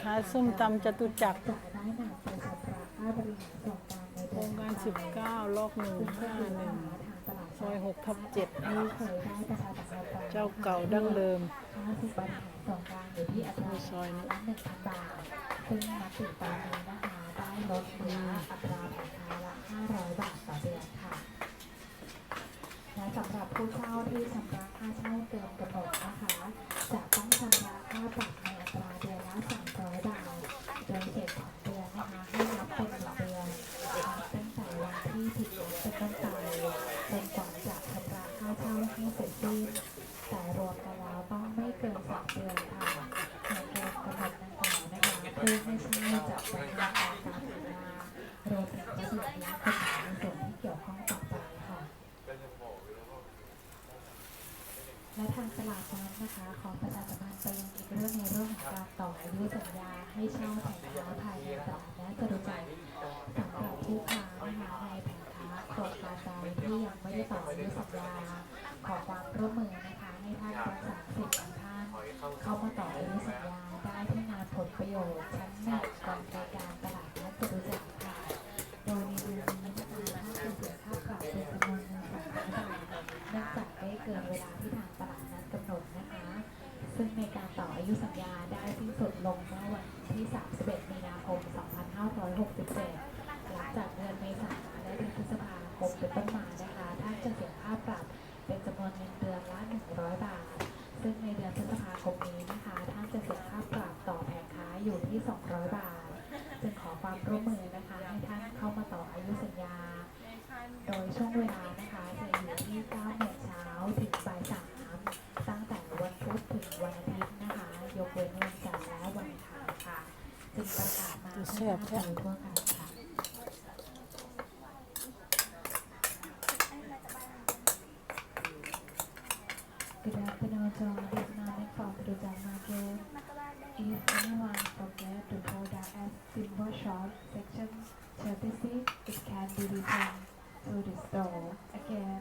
ขายส้มตำจตุจักรโครงการ 19 ลอก151ซอย6ทับ7เจ้าเก่าดั้งเดิมซอยนี้ละหนึ่งพันบาทซึ่งนับถึงตอนนี้นะคะได้ลดเหลืออัตราผ่อนคาละห้าร้อยบาทต่อเดือนค่ะและสำหรับผู้เช่าที่ชำระค่าเช่าเกินกำหนดนะคะจะต้องชำระค่าปรับ เป็นหนึ่งเดือนตั้งแต่วันที่ผิดนัดเป็นต้นไปจนกว่าจะชำระค่าเช่าให้เสร็จสิ้นแต่รวมกันแล้วต้องไม่เกินสามเดือนค่ะหากเกินกำหนดดังกล่าวนะคะผู้ให้เช่จะเป็นการตามสัญญารวมถึงระสิทธิผละกฎหมายในส่วนที่เกี่ยวข้องต่อไปค่ะ และทางตลาดนั้นนะคะ ขอประชาสัมพันธ์ไปยังอีกเรื่องในเรื่องของการต่ออายุสัญญาให้เช่าแผงค้าภายในตลาดและจตุจักรสำหรับผู้ค้านะคะในแผงค้าโครงการใดที่ยังไม่ได้ต่ออายุสัญญาขอความร่วมมือนะคะให้ท่านรักษาสิทธิ์ของท่านเข้ามาต่ออายุสัญญาได้ที่งานผลประโยชน์ชั้นหนึ่งกองรายการตลาดนัดจตุจักรค่ะโดยในเดือนนี้นะคะถ้าเสียค่าปรับเป็นจำนวนเงินสองร้อยบาทเนื่องจากได้เกินเวลาที่ ซึ่งในการต่ออายุสัญญาได้สิ้นสุดลงเมื่อวันที่ 31 มีนาคม 2567 หลังจากเดือนเมษายนและเดือนพฤษภาคมเป็นต้นมานะคะท่านจะเสียค่าปรับเป็นจำนวนเงินเดือนละ 100 บาท ซึ่งในเดือนพฤษภาคมนี้นะคะท่านจะเสียค่าปรับต่อแผงค้าอยู่ที่ 200 บาท จึงขอความร่วมมือนะคะให้ท่านเข้ามาต่ออายุสัญญา โดยช่วงเวลานะคะจะอยู่ที่9โมงเช้าถึงบ่าย3ตั้งแต่วันพุธถึงวันอาทิตย์นะคะ ยกเว้นวันจันทร์และวันอังคารค่ะ จึงประกาศมาแซ่บแท้ให้ทราบโดยทั่วกันค่ะ Good afternoon to all economic from Dubai Market. If anyone forget to hold up as symbol shop section 36, it can be returned to the store. Again,